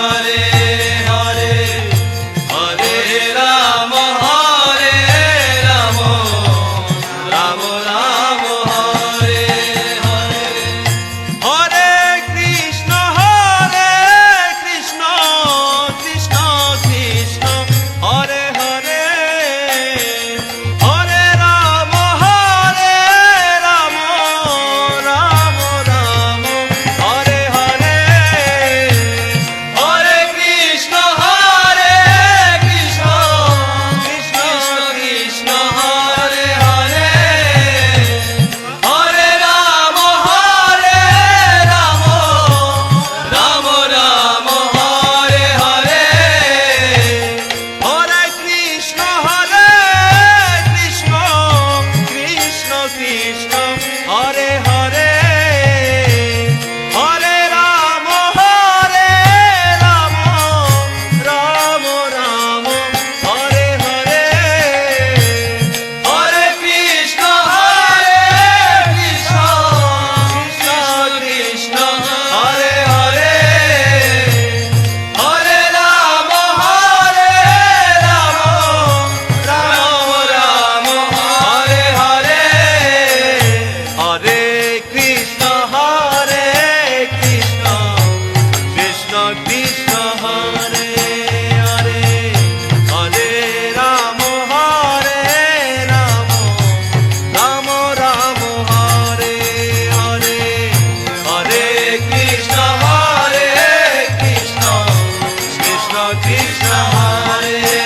Hare Krishna. Hare Hare हमारे